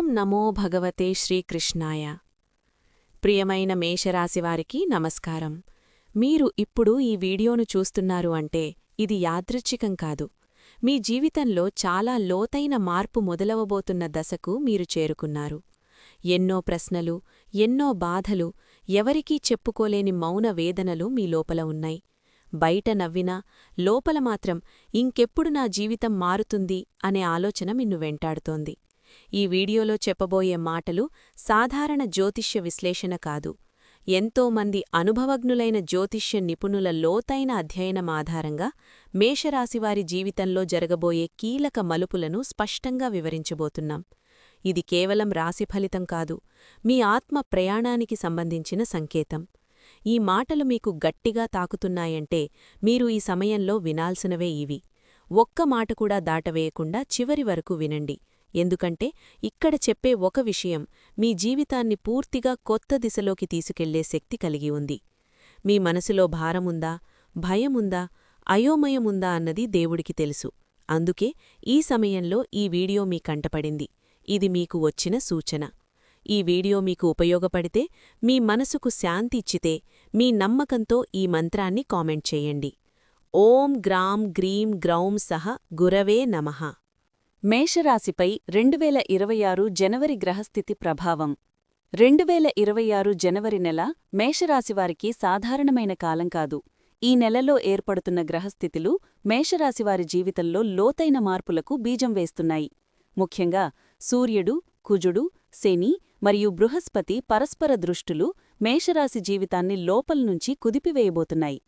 ఓం నమో భగవతే శ్రీకృష్ణాయ. ప్రియమైన మేషరాశివారికి నమస్కారం. మీరు ఇప్పుడు ఈ వీడియోను చూస్తున్నారు అంటే ఇది యాదృచ్ఛికం కాదు. మీ జీవితంలో చాలా లోతైన మార్పు మొదలవబోతున్న దశకు మీరు చేరుకున్నారు. ఎన్నో ప్రశ్నలు ఎన్నో బాధలు ఎవరికీ చెప్పుకోలేని మౌన వేదనలు మీ లోపల ఉన్నాయి. బయట నవ్వినా లోపల మాత్రం ఇంకెప్పుడు నా జీవితం మారుతుంది అనే ఆలోచన నిన్ను వెంటాడుతోంది. ఈ వీడియోలో చెప్పబోయే మాటలు సాధారణ జ్యోతిష్య విశ్లేషణ కాదు. ఎంతోమంది అనుభవజ్ఞులైన జ్యోతిష్య నిపుణుల లోతైన అధ్యయనం ఆధారంగా మేషరాశివారి జీవితంలో జరగబోయే కీలక మలుపులను స్పష్టంగా వివరించబోతున్నాం. ఇది కేవలం రాశి ఫలితం కాదు మీ ఆత్మ ప్రయాణానికి సంబంధించిన సంకేతం. ఈ మాటలు మీకు గట్టిగా తాకుతున్నాయంటే మీరు ఈ సమయంలో వినాల్సినవే ఇవి. ఒక్క మాట కూడా దాటవేయకుండా చివరి వరకు వినండి. ఎందుకంటే ఇక్కడ చెప్పే ఒక విషయం మీ జీవితాన్ని పూర్తిగా కొత్త దిశలోకి తీసుకెళ్ళే శక్తి కలిగి ఉంది. మీ మనసులో భారముందా భయముందా అయోమయముందా అన్నది దేవుడికి తెలుసు. అందుకే ఈ సమయంలో ఈ వీడియో మీ కంటపడింది. ఇది మీకు వచ్చిన సూచన. ఈ వీడియో మీకు ఉపయోగపడితే మీ మనసుకు శాంతి ఇచ్చితే మీ నమ్మకంతో ఈ మంత్రాన్ని కామెంట్ చేయండి. ఓం గ్రాం గ్రీం గ్రౌం సహ గురవే నమః. మేషరాశిపై రెండువేల ఇరవై ఆరు జనవరి గ్రహస్థితి ప్రభావం. రెండువేల ఇరవై ఆరు జనవరి నెల మేషరాశివారికి సాధారణమైన కాలం కాదు. ఈ నెలలో ఏర్పడుతున్న గ్రహస్థితులు మేషరాశివారి జీవితంలో లోతైన మార్పులకు బీజం వేస్తున్నాయి. ముఖ్యంగా సూర్యుడు కుజుడు శని మరియు బృహస్పతి పరస్పర దృష్టులు మేషరాశి జీవితాన్ని లోపల్నుంచి కుదిపివేయబోతున్నాయి.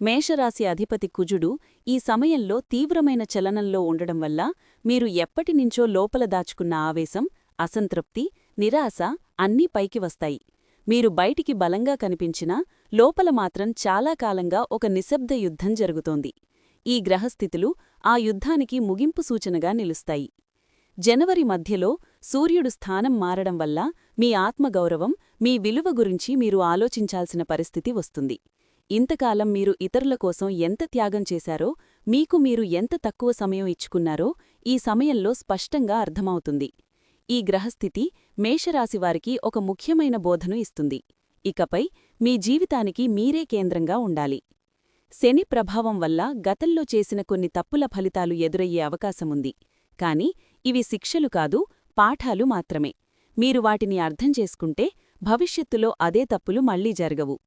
మేషరాశి అధిపతి కుజుడు ఈ సమయంలో తీవ్రమైన చలనంలో ఉండడం వల్ల మీరు ఎప్పటినుంచో లోపల దాచుకున్న ఆవేశం అసంతృప్తి నిరాశ అన్నీ పైకి వస్తాయి. మీరు బయటికి బలంగా కనిపించినా లోపల మాత్రం చాలా కాలంగా ఒక నిశ్శబ్ద యుద్ధం జరుగుతోంది. ఈ గ్రహస్థితులు ఆ యుద్ధానికి ముగింపు సూచనగా నిలుస్తాయి. జనవరి మధ్యలో సూర్యుడు స్థానం మారడం వల్ల మీ ఆత్మగౌరవం మీ విలువ గురించి మీరు ఆలోచించాల్సిన పరిస్థితి వస్తుంది. ఇంతకాలం మీరు ఇతరుల కోసం ఎంత త్యాగం చేశారో మీకు మీరు ఎంత తక్కువ సమయం ఇచ్చుకున్నారో ఈ సమయంలో స్పష్టంగా అర్థమవుతుంది. ఈ గ్రహస్థితి మేషరాశివారికి ఒక ముఖ్యమైన బోధను ఇస్తుంది. ఇకపై మీ జీవితానికి మీరే కేంద్రంగా ఉండాలి. శని ప్రభావం వల్ల గతంలో చేసిన కొన్ని తప్పుల ఫలితాలు ఎదురయ్యే అవకాశముంది. కాని ఇవి శిక్షలు కాదు పాఠాలు మాత్రమే. మీరు వాటిని అర్థం చేసుకుంటే భవిష్యత్తులో అదే తప్పులు మళ్ళీ జరగవు.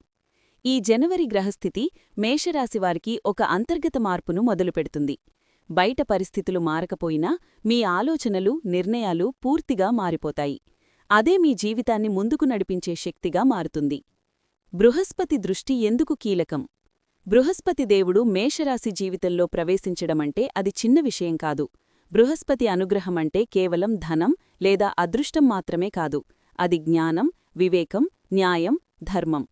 ఈ జనవరి గ్రహస్థితి మేషరాశివారికి ఒక అంతర్గత మార్పును మొదలుపెడుతుంది. బయట పరిస్థితులు మారకపోయినా మీ ఆలోచనలు నిర్ణయాలు పూర్తిగా మారిపోతాయి. అదే మీ జీవితాన్ని ముందుకు నడిపించే శక్తిగా మారుతుంది. బృహస్పతి దృష్టి ఎందుకు కీలకం? బృహస్పతి దేవుడు మేషరాశి జీవితంలో ప్రవేశించడమంటే అది చిన్న విషయం కాదు. బృహస్పతి అనుగ్రహమంటే కేవలం ధనం లేదా అదృష్టం మాత్రమే కాదు. అది జ్ఞానం వివేకం న్యాయం ధర్మం.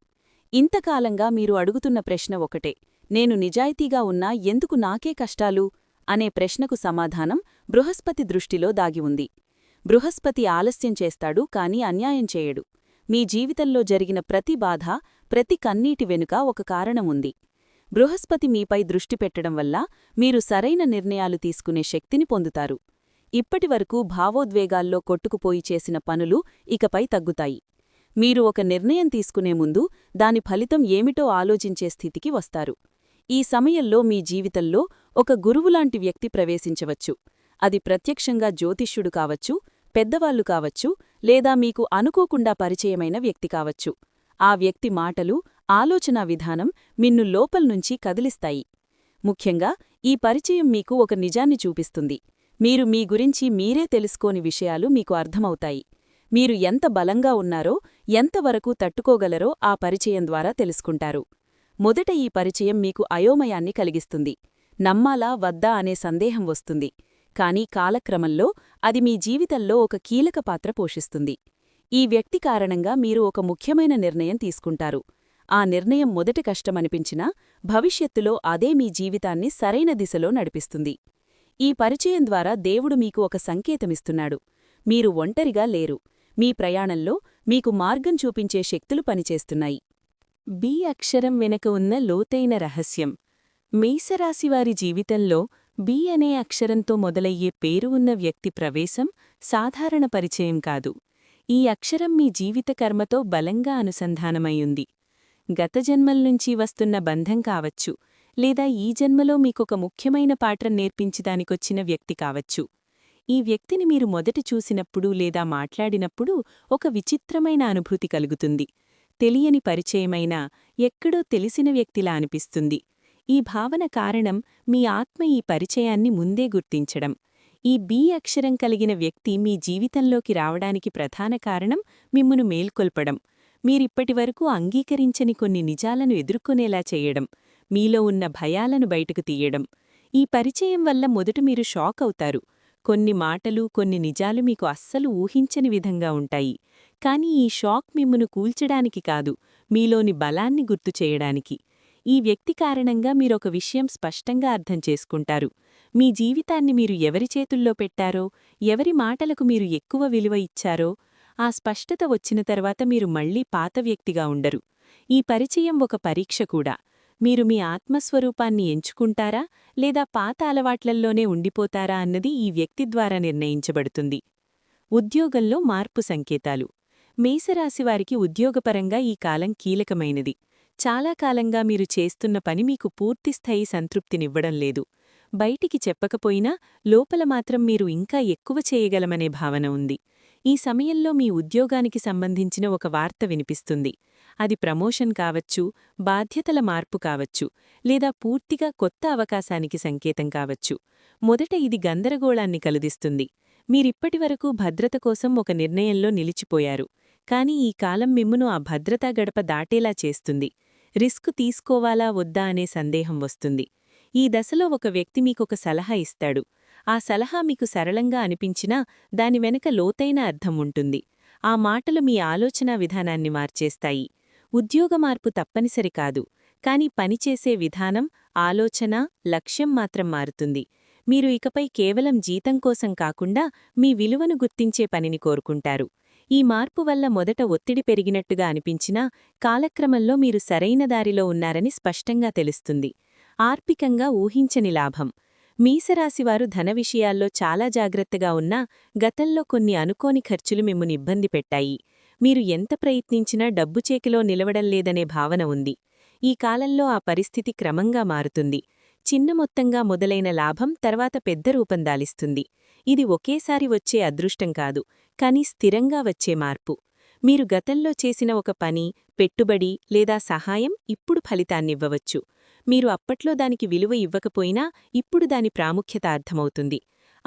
ఇంతకాలంగా మీరు అడుగుతున్న ప్రశ్న ఒకటే నేను నిజాయితీగా ఉన్నా ఎందుకు నాకే కష్టాలు? అనే ప్రశ్నకు సమాధానం బృహస్పతి దృష్టిలో దాగి ఉంది. బృహస్పతి ఆలస్యం చేస్తాడు కాని అన్యాయం చేయడు. మీ జీవితంలో జరిగిన ప్రతి బాధ ప్రతి కన్నీటి వెనుక ఒక కారణముంది బృహస్పతి మీపై దృష్టి పెట్టడం వల్ల మీరు సరైన నిర్ణయాలు తీసుకునే శక్తిని పొందుతారు. ఇప్పటివరకు భావోద్వేగాల్లో కొట్టుకుపోయి చేసిన పనులు ఇకపై తగ్గుతాయి. మీరు ఒక నిర్ణయం తీసుకునే ముందు దాని ఫలితం ఏమిటో ఆలోచించే స్థితికి వస్తారు. ఈ సమయంలో మీ జీవితంలో ఒక గురువులాంటి వ్యక్తి ప్రవేశించవచ్చు. అది ప్రత్యక్షంగా జ్యోతిష్యుడు కావచ్చు పెద్దవాళ్ళు కావచ్చు లేదా మీకు అనుకోకుండా పరిచయమైన వ్యక్తి కావచ్చు. ఆ వ్యక్తి మాటలు ఆలోచనా విధానం మిన్ను లోపల్నుంచి కదిలిస్తాయి. ముఖ్యంగా ఈ పరిచయం మీకు ఒక నిజాన్ని చూపిస్తుంది. మీరు మీ గురించి మీరే తెలుసుకోని విషయాలు మీకు అర్థమవుతాయి. మీరు ఎంత బలంగా ఉన్నారో ఎంతవరకు తట్టుకోగలరో ఆ పరిచయం ద్వారా తెలుసుకుంటారు. మొదట ఈ పరిచయం మీకు అయోమయాన్ని కలిగిస్తుంది. నమ్మాలా వద్దా అనే సందేహం వస్తుంది. కాని కాలక్రమంలో అది మీ జీవితంలో ఒక కీలక పాత్ర పోషిస్తుంది. ఈ వ్యక్తి కారణంగా మీరు ఒక ముఖ్యమైన నిర్ణయం తీసుకుంటారు. ఆ నిర్ణయం మొదటి కష్టమనిపించినా భవిష్యత్తులో అదే మీ జీవితాన్ని సరైన దిశలో నడిపిస్తుంది. ఈ పరిచయం ద్వారా దేవుడు మీకు ఒక సంకేతమిస్తున్నాడు. మీరు ఒంటరిగా లేరు. మీ ప్రయాణంలో మీకు మార్గం చూపించే శక్తులు పనిచేస్తున్నాయి. బి అక్షరం వెనక ఉన్న లోతైన రహస్యం. మేసరాశివారి జీవితంలో బి అనే అక్షరంతో మొదలయ్యే పేరు ఉన్న వ్యక్తి ప్రవేశం సాధారణ పరిచయం కాదు. ఈ అక్షరం మీ జీవిత కర్మతో బలంగా అనుసంధానమయ్యుంది గత జన్మల్నుంచి వస్తున్న బంధం కావచ్చు లేదా ఈ జన్మలో మీకొక ముఖ్యమైన పాఠం నేర్పించడానికొచ్చిన వ్యక్తి కావచ్చు. ఈ వ్యక్తిని మీరు మొదట చూసినప్పుడు లేదా మాట్లాడినప్పుడు ఒక విచిత్రమైన అనుభూతి కలుగుతుంది. తెలియని పరిచయమైన ఎక్కడో తెలిసిన వ్యక్తిలా అనిపిస్తుంది. ఈ భావన కారణం మీ ఆత్మ ఈ పరిచయాన్ని ముందే గుర్తించడం. ఈ బి అక్షరం కలిగిన వ్యక్తి మీ జీవితంలోకి రావడానికి ప్రధాన కారణం మిమ్మును మేల్కొల్పడం. మీరిప్పటివరకు అంగీకరించని కొన్ని నిజాలను ఎదుర్కొనేలా చేయడం. మీలో ఉన్న భయాలను బయటకు తీయడం. ఈ పరిచయం వల్ల మొదట మీరు షాక్ అవుతారు. కొన్ని మాటలు కొన్ని నిజాలు మీకు అస్సలు ఊహించని విధంగా ఉంటాయి. కాని ఈ షాక్ మిమ్మును కూల్చడానికి కాదు మీలోని బలాన్ని గుర్తు చేయడానికి. ఈ వ్యక్తి కారణంగా మీరొక విషయం స్పష్టంగా అర్థం చేసుకుంటారు. మీ జీవితాన్ని మీరు ఎవరి చేతుల్లో పెట్టారో ఎవరి మాటలకు మీరు ఎక్కువ విలువ ఇచ్చారో ఆ స్పష్టత వచ్చిన తర్వాత మీరు మళ్ళీ పాత వ్యక్తిగా ఉండరు. ఈ పరిచయం ఒక పరీక్ష కూడా. మీరు మీ ఆత్మస్వరూపాన్ని ఎంచుకుంటారా లేదా పాత అలవాట్లల్లోనే ఉండిపోతారా అన్నది ఈ వ్యక్తి ద్వారా నిర్ణయించబడుతుంది. ఉద్యోగంలో మార్పు సంకేతాలు. మేసరాశివారికి ఉద్యోగపరంగా ఈ కాలం కీలకమైనది. చాలా కాలంగా మీరు చేస్తున్న పని మీకు పూర్తిస్థాయి సంతృప్తినివ్వడం లేదు. బయటికి చెప్పకపోయినా లోపల మాత్రం మీరు ఇంకా ఎక్కువ చేయగలమనే భావన ఉంది. ఈ సమయంలో మీ ఉద్యోగానికి సంబంధించిన ఒక వార్త వినిపిస్తుంది. అది ప్రమోషన్ కావచ్చు బాధ్యతల మార్పు కావచ్చు లేదా పూర్తిగా కొత్త అవకాశానికి సంకేతం కావచ్చు. మొదట ఇది గందరగోళాన్ని కలుదిస్తుంది. మీరిప్పటివరకు భద్రత కోసం ఒక నిర్ణయంలో నిలిచిపోయారు. కాని ఈ కాలం మిమ్మును ఆ భద్రతా గడప దాటేలా చేస్తుంది. రిస్క్ తీసుకోవాలా వద్దా అనే సందేహం వస్తుంది. ఈ దశలో ఒక వ్యక్తి మీకొక సలహా ఇస్తాడు. ఆ సలహా మీకు సరళంగా అనిపించినా దాని వెనక లోతైన అర్థం ఉంటుంది. ఆ మాటలు మీ ఆలోచనా విధానాన్ని మార్చేస్తాయి. ఉద్యోగ మార్పు తప్పనిసరి కాదు. కాని పనిచేసే విధానం ఆలోచన లక్ష్యం మాత్రం మారుతుంది. మీరు ఇకపై కేవలం జీతం కోసం కాకుండా మీ విలువను గుర్తించే పనిని కోరుకుంటారు. ఈ మార్పు వల్ల మొదట ఒత్తిడి పెరిగినట్టుగా అనిపించినా కాలక్రమంలో మీరు సరైన దారిలో ఉన్నారని స్పష్టంగా తెలుస్తుంది. ఆర్పికంగా ఊహించని లాభం. మీసరాశివారు ధన విషయాల్లో చాలా జాగ్రత్తగా ఉన్నా గతంలో కొన్ని అనుకోని ఖర్చులు మిమ్ముని ఇబ్బంది పెట్టాయి. మీరు ఎంత ప్రయత్నించినా డబ్బు చేకిలో నిలవడం లేదనే భావన ఉంది. ఈ కాలంలో ఆ పరిస్థితి క్రమంగా మారుతుంది. చిన్న మొత్తంగా మొదలైన లాభం తర్వాత పెద్ద రూపం దాలిస్తుంది. ఇది ఒకేసారి వచ్చే అదృష్టం కాదు కాని స్థిరంగా వచ్చే మార్పు. మీరు గతంలో చేసిన ఒక పని పెట్టుబడి లేదా సహాయం ఇప్పుడు ఫలితాన్నివ్వవచ్చు. మీరు అప్పట్లో దానికి విలువ ఇవ్వకపోయినా ఇప్పుడు దాని ప్రాముఖ్యత అర్థమవుతుంది.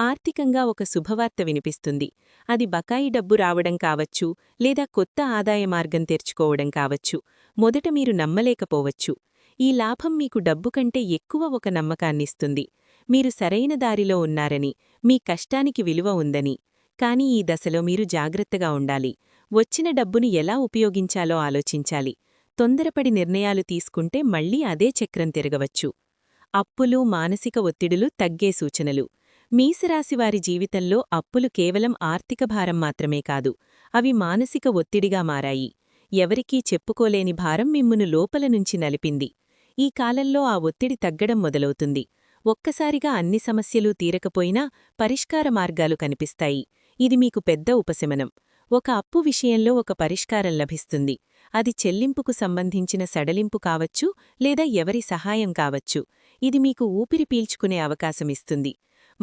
ఆర్థికంగా ఒక శుభవార్త వినిపిస్తుంది. అది బకాయి డబ్బు రావడం కావచ్చు లేదా కొత్త ఆదాయ మార్గం తెరుచుకోవడం కావచ్చు. మొదట మీరు నమ్మలేకపోవచ్చు. ఈ లాభం మీకు డబ్బు కంటే ఎక్కువ ఒక నమ్మకాన్నిస్తుంది. మీరు సరైన దారిలో ఉన్నారని మీ కష్టానికి విలువ ఉందని. కాని ఈ దశలో మీరు జాగ్రత్తగా ఉండాలి. వచ్చిన డబ్బును ఎలా ఉపయోగించాలో ఆలోచించాలి. తొందరపడి నిర్ణయాలు తీసుకుంటే మళ్ళీ అదే చక్రం తిరగవచ్చు. అప్పులు మానసిక ఒత్తిడులు తగ్గే సూచనలు. మీసరాశివారి జీవితంలో అప్పులు కేవలం ఆర్థిక భారం మాత్రమే కాదు అవి మానసిక ఒత్తిడిగా మారాయి. ఎవరికీ చెప్పుకోలేని భారం మిమ్మును లోపల నుంచి నలిపింది. ఈ కాలంలో ఆ ఒత్తిడి తగ్గడం మొదలవుతుంది. ఒక్కసారిగా అన్ని సమస్యలూ తీరకపోయినా పరిష్కార మార్గాలు కనిపిస్తాయి. ఇది మీకు పెద్ద ఉపశమనం. ఒక అప్పు విషయంలో ఒక పరిష్కారం లభిస్తుంది. అది చెల్లింపుకు సంబంధించిన సడలింపు కావచ్చు లేదా ఎవరి సహాయం కావచ్చు. ఇది మీకు ఊపిరి పీల్చుకునే అవకాశమిస్తుంది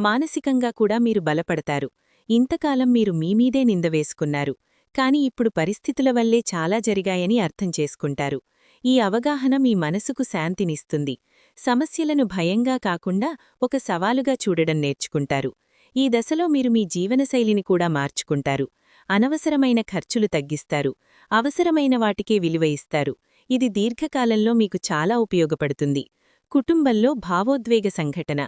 మానసికంగా కూడా మీరు బలపడతారు. ఇంతకాలం మీరు మీమీదే నిందవేసుకున్నారు కాని ఇప్పుడు పరిస్థితుల వల్లే చాలా జరిగాయని అర్థం చేసుకుంటారు. ఈ అవగాహన మీ మనసుకు శాంతినిస్తుంది. సమస్యలను భయంగా కాకుండా ఒక సవాలుగా చూడడం నేర్చుకుంటారు. ఈ దశలో మీరు మీ జీవనశైలిని కూడా మార్చుకుంటారు. అనవసరమైన ఖర్చులు తగ్గిస్తారు. అవసరమైన వాటికే విలువ ఇస్తారు. ఇది దీర్ఘకాలంలో మీకు చాలా ఉపయోగపడుతుంది. కుటుంబంలో భావోద్వేగ సంఘటన.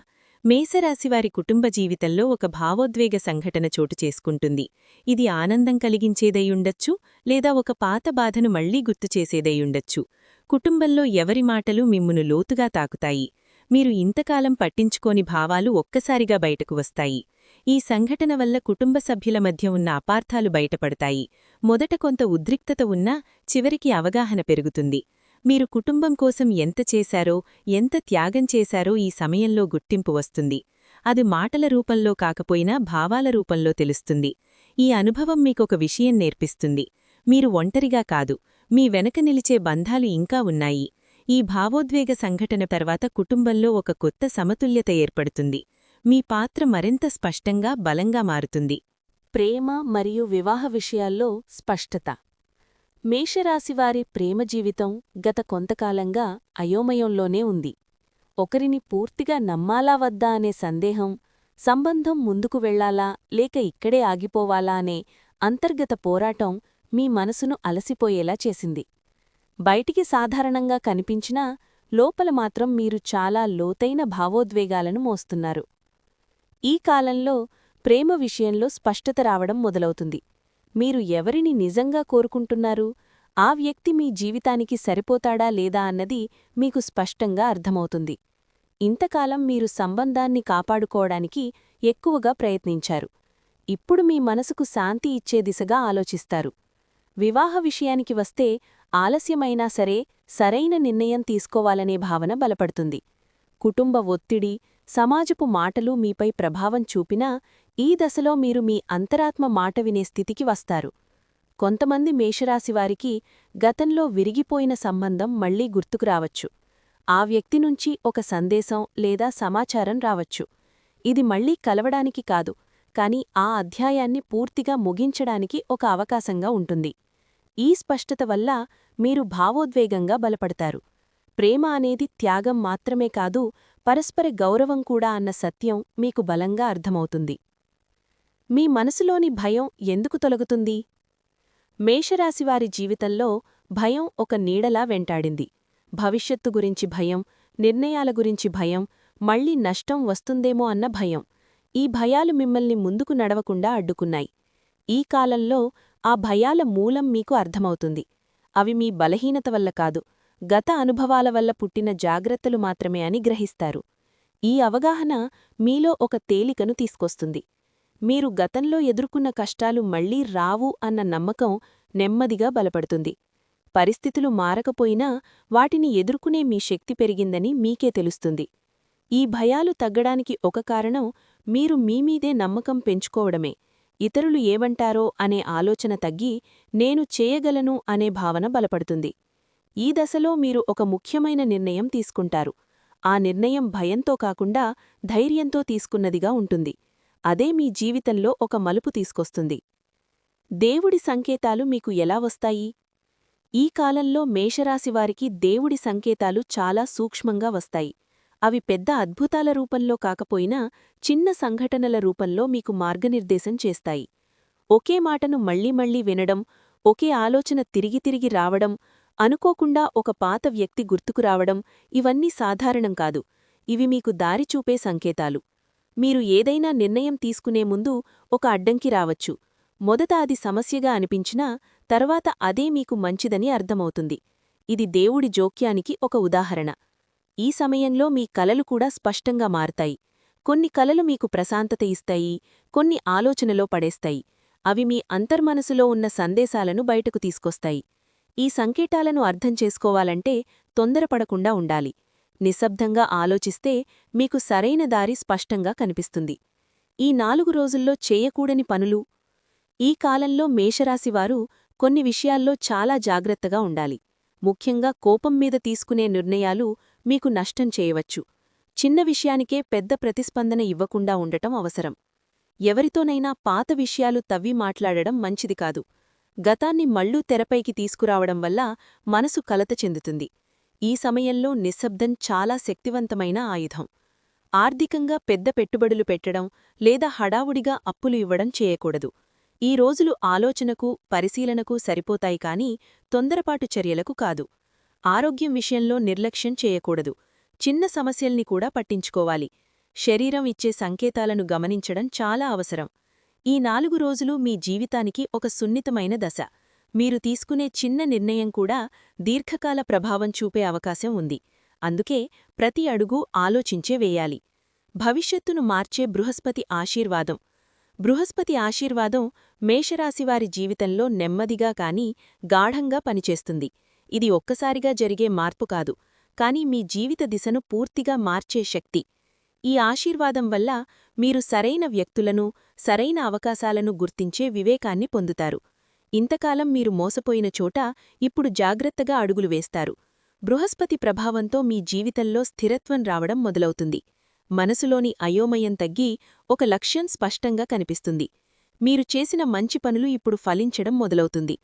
మేసరాశివారి కుటుంబ జీవితంలో ఒక భావోద్వేగ సంఘటన చోటు చేసుకుంటుంది. ఇది ఆనందం కలిగించేదైయుండొచ్చు లేదా ఒక పాత బాధను మళ్ళీ గుర్తుచేసేదైయుండొచ్చు కుటుంబంలో ఎవరి మాటలు మిమ్మును లోతుగా తాకుతాయి? మీరు ఇంతకాలం పట్టించుకోని భావాలు ఒక్కసారిగా బయటకు వస్తాయి. ఈ సంఘటన వల్ల కుటుంబ సభ్యుల మధ్య ఉన్న అపార్థాలు బయటపడతాయి. మొదట కొంత ఉద్రిక్తత ఉన్నా చివరికి అవగాహన పెరుగుతుంది. మీరు కుటుంబం కోసం ఎంత చేశారో ఎంత త్యాగం చేశారో ఈ సమయంలో గుర్తింపు వస్తుంది. అది మాటల రూపంలో కాకపోయినా భావాల రూపంలో తెలుస్తుంది. ఈ అనుభవం మీకొక విషయం నేర్పిస్తుంది. మీరు ఒంటరిగా కాదు. మీ వెనక నిలిచే బంధాలు ఇంకా ఉన్నాయి. ఈ భావోద్వేగ సంఘటన తర్వాత కుటుంబంలో ఒక కొత్త సమతుల్యత ఏర్పడుతుంది. మీ పాత్ర మరింత స్పష్టంగా బలంగా మారుతుంది. ప్రేమ మరియు వివాహ విషయాల్లో స్పష్టత. మేషరాశివారి ప్రేమ జీవితం గత కొంతకాలంగా అయోమయంలోనే ఉంది. ఒకరిని పూర్తిగా నమ్మాలా వద్దా అనే సందేహం సంబంధం ముందుకు వెళ్ళాలా లేక ఇక్కడే ఆగిపోవాలా అనే అంతర్గత పోరాటం మీ మనసును అలసిపోయేలా చేసింది. బయటికి సాధారణంగా కనిపించినా లోపల మాత్రం మీరు చాలా లోతైన భావోద్వేగాలను మోస్తున్నారు. ఈ కాలంలో ప్రేమ విషయంలో స్పష్టత రావడం మొదలవుతుంది. మీరు ఎవరిని నిజంగా కోరుకుంటున్నారు? ఆ వ్యక్తి మీ జీవితానికి సరిపోతాడా లేదా అన్నది మీకు స్పష్టంగా అర్థమవుతుంది. ఇంతకాలం మీరు సంబంధాన్ని కాపాడుకోవడానికి ఎక్కువగా ప్రయత్నించారు. ఇప్పుడు మీ మనసుకు శాంతి ఇచ్చే దిశగా ఆలోచిస్తారు. వివాహ విషయానికి వస్తే ఆలస్యమైనా సరే సరైన నిర్ణయం తీసుకోవాలనే భావన బలపడుతుంది. కుటుంబ ఒత్తిడి సమాజపు మాటలు మీపై ప్రభావం చూపినా ఈ దశలో మీరు మీ అంతరాత్మ మాట వినే స్థితికి వస్తారు. కొంతమంది మేషరాశివారికి గతంలో విరిగిపోయిన సంబంధం మళ్ళీ గుర్తుకు రావచ్చు. ఆ వ్యక్తి నుంచి ఒక సందేశం లేదా సమాచారం రావచ్చు. ఇది మళ్ళీ కలవడానికి కాదు కాని ఆ అధ్యాయాన్ని పూర్తిగా ముగించడానికి ఒక అవకాశంగా ఉంటుంది. ఈ స్పష్టత వల్ల మీరు భావోద్వేగంగా బలపడతారు. ప్రేమ అనేది త్యాగం మాత్రమే కాదు పరస్పర గౌరవం కూడా అన్న సత్యం మీకు బలంగా అర్థమవుతుంది. మీ మనసులోని భయం ఎందుకు తొలగుతుంది? మేషరాశివారి జీవితంలో భయం ఒక నీడలా వెంటాడింది. భవిష్యత్తు గురించి భయం నిర్ణయాల గురించి భయం మళ్ళీ నష్టం వస్తుందేమో అన్న భయం. ఈ భయాలు మిమ్మల్ని ముందుకు నడవకుండా అడ్డుకున్నాయి. ఈ కాలంలో ఆ భయాల మూలం మీకు అర్థమవుతుంది. అవి మీ బలహీనత వల్ల కాదు గత అనుభవాల వల్ల పుట్టిన జాగ్రత్తలు మాత్రమే అని గ్రహిస్తారు. ఈ అవగాహన మీలో ఒక తేలికను తీసుకొస్తుంది. మీరు గతంలో ఎదుర్కొన్న కష్టాలు మళ్ళీ రావు అన్న నమ్మకం నెమ్మదిగా బలపడుతుంది. పరిస్థితులు మారకపోయినా వాటిని ఎదుర్కొనే మీ శక్తి పెరిగిందని మీకే తెలుస్తుంది. ఈ భయాలు తగ్గడానికి ఒక కారణం మీరు మీమీదే నమ్మకం పెంచుకోవడమే. ఇతరులు ఏమంటారో అనే ఆలోచన తగ్గి నేను చేయగలను అనే భావన బలపడుతుంది. ఈ దశలో మీరు ఒక ముఖ్యమైన నిర్ణయం తీసుకుంటారు. ఆ నిర్ణయం భయంతో కాకుండా ధైర్యంతో తీసుకున్నదిగా ఉంటుంది. అదే మీ జీవితంలో ఒక మలుపు తీసుకొస్తుంది. దేవుడి సంకేతాలు మీకు ఎలా వస్తాయి? ఈ కాలంలో మేషరాశివారికి దేవుడి సంకేతాలు చాలా సూక్ష్మంగా వస్తాయి. అవి పెద్ద అద్భుతాల రూపంలో కాకపోయినా చిన్న సంఘటనల రూపంలో మీకు మార్గనిర్దేశం చేస్తాయి. ఒకే మాటను మళ్ళీ మళ్ళీ వినడం ఒకే ఆలోచన తిరిగి తిరిగి రావడం అనుకోకుండా ఒక పాత వ్యక్తి గుర్తుకు రావడం ఇవన్నీ సాధారణం కాదు. ఇవి మీకు దారి చూపే సంకేతాలు. మీరు ఏదైనా నిర్ణయం తీసుకునే ముందు ఒక అడ్డంకి రావచ్చు. మొదట అది సమస్యగా అనిపించినా తర్వాత అదే మీకు మంచిదని అర్థమవుతుంది. ఇది దేవుడి జోక్యానికి ఒక ఉదాహరణ. ఈ సమయంలో మీ కలలు కూడా స్పష్టంగా మారతాయి. కొన్ని కలలు మీకు ప్రశాంతత ఇస్తాయి కొన్ని ఆలోచనలో పడేస్తాయి. అవి మీ అంతర్మనసులో ఉన్న సందేశాలను బయటకు తీసుకొస్తాయి. ఈ సంకేతాలను అర్థం చేసుకోవాలంటే తొందరపడకుండా ఉండాలి. నిశ్శబ్దంగా ఆలోచిస్తే మీకు సరైన దారి స్పష్టంగా కనిపిస్తుంది. ఈ నాలుగు రోజుల్లో చేయకూడని పనులు? ఈ కాలంలో మేషరాశివారు కొన్ని విషయాల్లో చాలా జాగ్రత్తగా ఉండాలి. ముఖ్యంగా కోపం మీద తీసుకునే నిర్ణయాలు మీకు నష్టం చేయవచ్చు. చిన్న విషయానికే పెద్ద ప్రతిస్పందన ఇవ్వకుండా ఉండటం అవసరం. ఎవరితోనైనా పాత విషయాలు తవ్వి మాట్లాడడం మంచిది కాదు. గతాన్ని మళ్ళూ తెరపైకి తీసుకురావడం వల్ల మనసు కలత చెందుతుంది. ఈ సమయంలో నిశ్శబ్దం చాలా శక్తివంతమైన ఆయుధం. ఆర్థికంగా పెద్ద పెట్టుబడులు పెట్టడం లేదా హడావుడిగా అప్పులు ఇవ్వడం చేయకూడదు. ఈ రోజులు ఆలోచనకు పరిశీలనకు సరిపోతాయి కాని తొందరపాటు చర్యలకు కాదు. ఆరోగ్యం విషయంలో నిర్లక్ష్యం చేయకూడదు. చిన్న సమస్యల్ని కూడా పట్టించుకోవాలి. శరీరం ఇచ్చే సంకేతాలను గమనించడం చాలా అవసరం. ఈ నాలుగు రోజులు మీ జీవితానికి ఒక సున్నితమైన దశ. మీరు తీసుకునే చిన్న నిర్ణయం కూడా దీర్ఘకాల ప్రభావం చూపే అవకాశం ఉంది. అందుకే ప్రతి అడుగు ఆలోచించే వేయాలి. భవిష్యత్తును మార్చే బృహస్పతి ఆశీర్వాదం. బృహస్పతి ఆశీర్వాదం మేషరాశివారి జీవితంలో నెమ్మదిగా కాని గాఢంగా పనిచేస్తుంది. ఇది ఒక్కసారిగా జరిగే మార్పు కాదు. కాని మీ జీవిత దిశను పూర్తిగా మార్చే శక్తి. ఈ ఆశీర్వాదం వల్ల మీరు సరైన వ్యక్తులను సరైన అవకాశాలను గుర్తించే వివేకాన్ని పొందుతారు. ఇంతకాలం మీరు మోసపోయిన చోట ఇప్పుడు జాగ్రత్తగా అడుగులు వేస్తారు. బృహస్పతి ప్రభావంతో మీ జీవితంలో స్థిరత్వం రావడం మొదలవుతుంది. మనసులోని అయోమయం తగ్గి ఒక లక్ష్యం స్పష్టంగా కనిపిస్తుంది. మీరు చేసిన మంచి పనులు ఇప్పుడు ఫలించడం మొదలవుతుంది.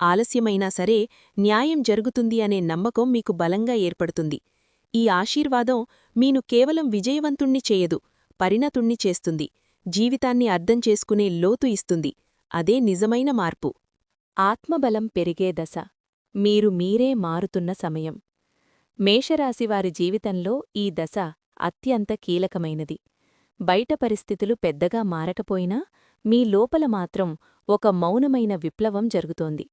ఆలస్యమైనా సరే న్యాయం జరుగుతుంది అనే నమ్మకం మీకు బలంగా ఏర్పడుతుంది. ఈ ఆశీర్వాదం మీను కేవలం విజయవంతుణ్ణి చేయదు పరిణతుణ్ణి చేస్తుంది. జీవితాన్ని అర్థం చేసుకునే లోతు ఇస్తుంది. అదే నిజమైన మార్పు. ఆత్మబలం పెరిగే దశ. మీరు మీరే మారుతున్న సమయం. మేషరాశివారి జీవితంలో ఈ దశ అత్యంత కీలకమైనది. బయట పరిస్థితులు పెద్దగా మారకపోయినా మీ లోపల మాత్రం ఒక మౌనమైన విప్లవం జరుగుతోంది.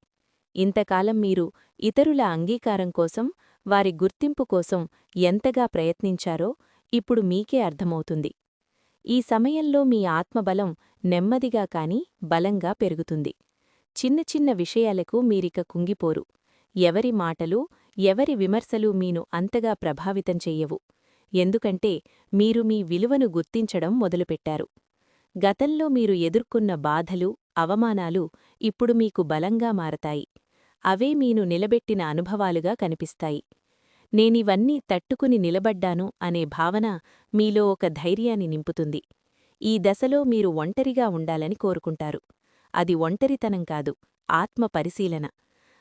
ఇంతకాలం మీరు ఇతరుల అంగీకారం కోసం వారి గుర్తింపు కోసం ఎంతగా ప్రయత్నించారో ఇప్పుడు మీకే అర్థమవుతుంది. ఈ సమయంలో మీ ఆత్మబలం నెమ్మదిగా కాని బలంగా పెరుగుతుంది. చిన్న చిన్న విషయాలకు మీరిక కుంగిపోరు. ఎవరి మాటలు ఎవరి విమర్శలు మీను అంతగా ప్రభావితం చెయ్యవు. ఎందుకంటే మీరు మీ విలువను గుర్తించడం మొదలుపెట్టారు. గతంలో మీరు ఎదుర్కొన్న బాధలు అవమానాలు ఇప్పుడు మీకు బలంగా మారతాయి. అవే మీను నిలబెట్టిన అనుభవాలుగా కనిపిస్తాయి. నేనివన్నీ తట్టుకుని నిలబడ్డాను అనే భావన మీలో ఒక ధైర్యాన్ని నింపుతుంది. ఈ దశలో మీరు ఒంటరిగా ఉండాలని కోరుకుంటారు. అది ఒంటరితనం కాదు ఆత్మ పరిశీలన.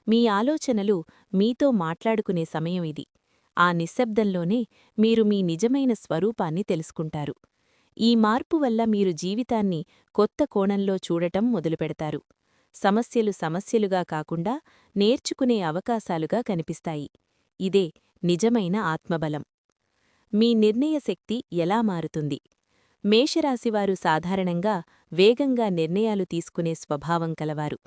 మీ ఆలోచనలు మీతో మాట్లాడుకునే సమయం ఇది. ఆ నిశ్శబ్దంలోనే మీరు మీ నిజమైన స్వరూపాన్ని తెలుసుకుంటారు. ఈ మార్పు వల్ల మీరు జీవితాన్ని కొత్త కోణంలో చూడటం మొదలుపెడతారు. సమస్యలు సమస్యలుగా కాకుండా నేర్చుకునే అవకాశాలుగా కనిపిస్తాయి. ఇదే నిజమైన ఆత్మబలం. మీ నిర్ణయశక్తి ఎలా మారుతుంది? మేషరాశివారు సాధారణంగా వేగంగా నిర్ణయాలు తీసుకునే స్వభావం కలవారు.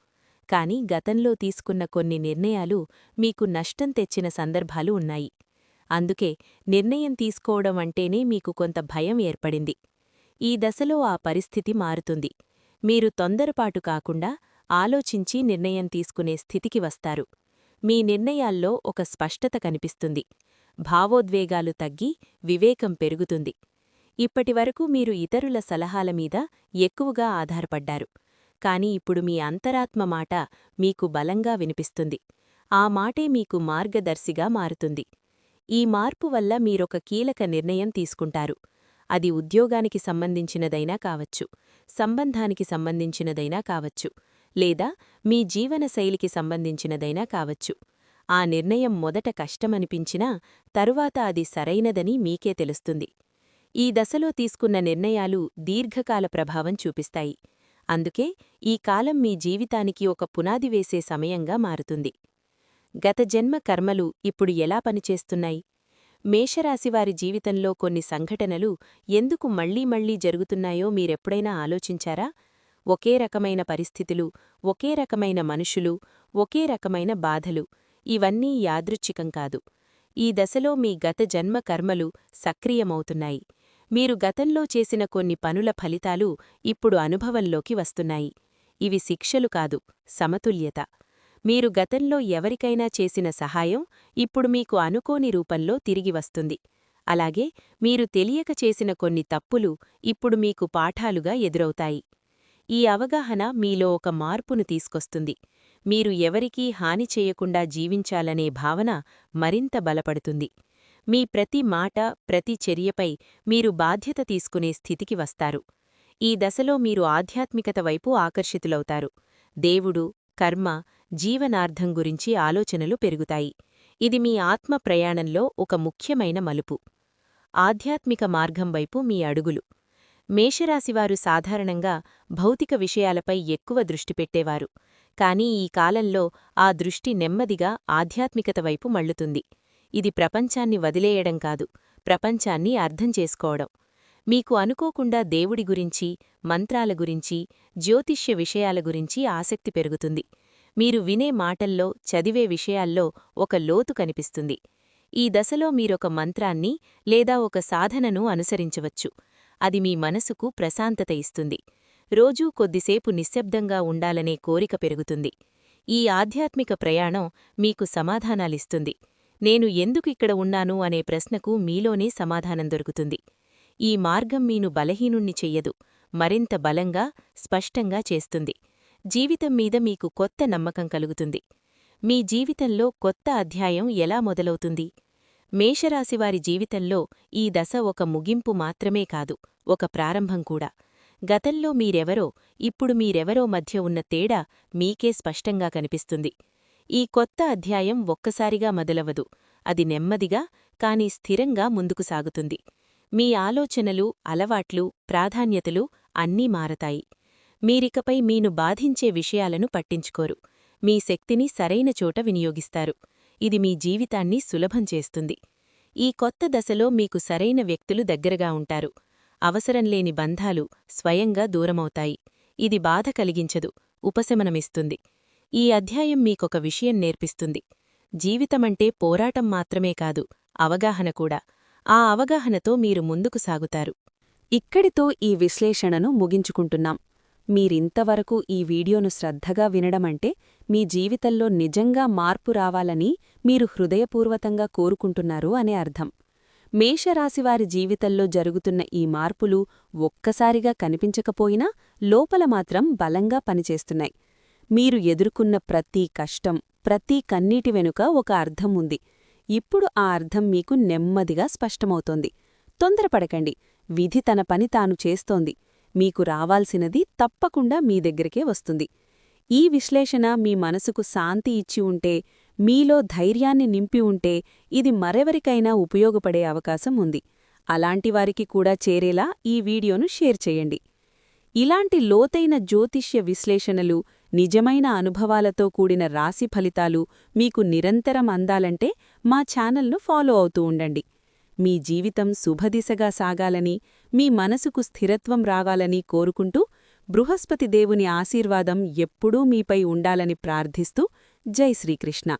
కాని గతంలో తీసుకున్న కొన్ని నిర్ణయాలు మీకు నష్టం తెచ్చిన సందర్భాలు ఉన్నాయి. అందుకే నిర్ణయం తీసుకోవడం అంటేనే మీకు కొంత భయం ఏర్పడింది. ఈ దశలో ఆ పరిస్థితి మారుతుంది. మీరు తొందరపాటు కాకుండా ఆలోచించి నిర్ణయం తీసుకునే స్థితికి వస్తారు. మీ నిర్ణయాల్లో ఒక స్పష్టత కనిపిస్తుంది. భావోద్వేగాలు తగ్గి వివేకం పెరుగుతుంది. ఇప్పటివరకు మీరు ఇతరుల సలహాల మీద ఎక్కువగా ఆధారపడ్డారు. కాని ఇప్పుడు మీ అంతరాత్మ మాట మీకు బలంగా వినిపిస్తుంది. ఆ మాటే మీకు మార్గదర్శిగా మారుతుంది. ఈ మార్పు వల్ల మీరొక కీలక నిర్ణయం తీసుకుంటారు. అది ఉద్యోగానికి సంబంధించినదైనా కావచ్చు సంబంధానికి సంబంధించినదైనా కావచ్చు లేదా మీ జీవనశైలికి సంబంధించినదైనా కావచ్చు. ఆ నిర్ణయం మొదట కష్టమనిపించినా తరువాత అది సరైనదని మీకే తెలుస్తుంది. ఈ దశలో తీసుకున్న నిర్ణయాలు దీర్ఘకాల ప్రభావం చూపిస్తాయి. అందుకే ఈ కాలం మీ జీవితానికి ఒక పునాది వేసే సమయంగా మారుతుంది. గత జన్మ కర్మలు ఇప్పుడు ఎలా పనిచేస్తున్నాయి? మేషరాశివారి జీవితంలో కొన్ని సంఘటనలు ఎందుకు మళ్ళీ మళ్ళీ జరుగుతున్నాయో మీరెప్పుడైనా ఆలోచించారా? ఒకే రకమైన పరిస్థితులు ఒకే రకమైన మనుషులు ఒకే రకమైన బాధలు ఇవన్నీ యాదృచ్ఛికం కాదు. ఈ దశలో మీ గత జన్మ కర్మలు సక్రియమవుతున్నాయి. మీరు గతంలో చేసిన కొన్ని పనుల ఫలితాలు ఇప్పుడు అనుభవంలోకి వస్తున్నాయి. ఇవి శిక్షలు కాదు సమతుల్యత. మీరు గతంలో ఎవరికైనా చేసిన సహాయం ఇప్పుడు మీకు అనుకోని రూపంలో తిరిగి వస్తుంది. అలాగే మీరు తెలియక చేసిన కొన్ని తప్పులు ఇప్పుడు మీకు పాఠాలుగా ఎదురవుతాయి. ఈ అవగాహన మీలో ఒక మార్పును తీసుకొస్తుంది. మీరు ఎవరికీ హాని చేయకుండా జీవించాలనే భావన మరింత బలపడుతుంది. మీ ప్రతి మాట ప్రతి చర్యపై మీరు బాధ్యత తీసుకునే స్థితికి వస్తారు. ఈ దశలో మీరు ఆధ్యాత్మికత వైపు ఆకర్షితులవుతారు. దేవుడు కర్మ జీవనార్థం గురించి ఆలోచనలు పెరుగుతాయి. ఇది మీ ఆత్మ ప్రయాణంలో ఒక ముఖ్యమైన మలుపు. ఆధ్యాత్మిక మార్గం వైపు మీ అడుగులు. మేషరాశివారు సాధారణంగా భౌతిక విషయాలపై ఎక్కువ దృష్టి పెట్టేవారు. కానీ ఈ కాలంలో ఆ దృష్టి నెమ్మదిగా ఆధ్యాత్మికత వైపు మళ్ళుతుంది. ఇది ప్రపంచాన్ని వదిలేయడం కాదు ప్రపంచాన్ని అర్థం చేసుకోవడం. మీకు అనుకోకుండా దేవుడి గురించి మంత్రాల గురించి జ్యోతిష్య విషయాల గురించి ఆసక్తి పెరుగుతుంది. మీరు వినే మాటల్లో చదివే విషయాల్లో ఒక లోతు కనిపిస్తుంది. ఈ దశలో మీరొక మంత్రాన్ని లేదా ఒక సాధనను అనుసరించవచ్చు. అది మీ మనసుకు ప్రశాంతత ఇస్తుంది. రోజూ కొద్దిసేపు నిశ్శబ్దంగా ఉండాలనే కోరిక పెరుగుతుంది. ఈ ఆధ్యాత్మిక ప్రయాణం మీకు సమాధానాలిస్తుంది. నేను ఎందుకు ఇక్కడ ఉన్నాను అనే ప్రశ్నకు మీలోనే సమాధానం దొరుకుతుంది. ఈ మార్గం మీను బలహీనుణ్ణి చెయ్యదు మరింత బలంగా స్పష్టంగా చేస్తుంది. జీవితం మీద మీకు కొత్త నమ్మకం కలుగుతుంది. మీ జీవితంలో కొత్త అధ్యాయం ఎలా మొదలవుతుంది? మేషరాశివారి జీవితంలో ఈ దశ ఒక ముగింపు మాత్రమే కాదు ఒక ప్రారంభం కూడా. గతంలో మీరెవరో ఇప్పుడు మీరెవరో మధ్య ఉన్న తేడా మీకే స్పష్టంగా కనిపిస్తుంది. ఈ కొత్త అధ్యాయం ఒక్కసారిగా మొదలవదు. అది నెమ్మదిగా కాని స్థిరంగా ముందుకు సాగుతుంది. మీ ఆలోచనలు అలవాట్లు ప్రాధాన్యతలు అన్నీ మారతాయి. మీరికపై మీను బాధించే విషయాలను పట్టించుకోరు. మీ శక్తిని సరైన చోట వినియోగిస్తారు. ఇది మీ జీవితాన్ని సులభం చేస్తుంది. ఈ కొత్త దశలో మీకు సరైన వ్యక్తులు దగ్గరగా ఉంటారు. అవసరంలేని బంధాలు స్వయంగా దూరమవుతాయి. ఇది బాధ కలిగించదు ఉపశమనమిస్తుంది. ఈ అధ్యాయం మీకొక విషయం నేర్పిస్తుంది. జీవితమంటే పోరాటం మాత్రమే కాదు అవగాహన కూడా. ఆ అవగాహనతో మీరు ముందుకు సాగుతారు. ఇక్కడితో ఈ విశ్లేషణను ముగించుకుంటున్నాం. మీరింతవరకు ఈ వీడియోను శ్రద్ధగా వినడమంటే మీ జీవితంలో నిజంగా మార్పు రావాలని మీరు హృదయపూర్వకంగా కోరుకుంటున్నారు అనే అర్థం. మేషరాశివారి జీవితంలో జరుగుతున్న ఈ మార్పులు ఒక్కసారిగా కనిపించకపోయినా లోపల మాత్రం బలంగా పనిచేస్తున్నాయి. మీరు ఎదుర్కొన్న ప్రతి కష్టం ప్రతి కన్నీటి వెనుక ఒక అర్థం ఉంది. ఇప్పుడు ఆ అర్థం మీకు నెమ్మదిగా స్పష్టమవుతోంది. తొందరపడకండి. విధి తన పని తాను చేస్తోంది. మీకు రావాల్సినది తప్పకుండా మీ దగ్గరికే వస్తుంది. ఈ విశ్లేషణ మీ మనసుకు శాంతి ఇచ్చి ఉంటే మీలో ధైర్యాన్ని నింపి ఉంటే ఇది మరెవరికైనా ఉపయోగపడే అవకాశం ఉంది. అలాంటివారికి కూడా చేరేలా ఈ వీడియోను షేర్ చేయండి. ఇలాంటి లోతైన జ్యోతిష్య విశ్లేషణలు నిజమైన అనుభవాలతో కూడిన రాశి ఫలితాలు మీకు నిరంతరం అందాలంటే మా ఛానల్ను ఫాలో అవుతూ ఉండండి. మీ జీవితం శుభదిశగా సాగాలని మీ మనసుకు స్థిరత్వం రావాలని కోరుకుంటూ బృహస్పతి దేవుని ఆశీర్వాదం ఎప్పుడూ మీపై ఉండాలని ప్రార్థిస్తూ జై శ్రీకృష్ణ.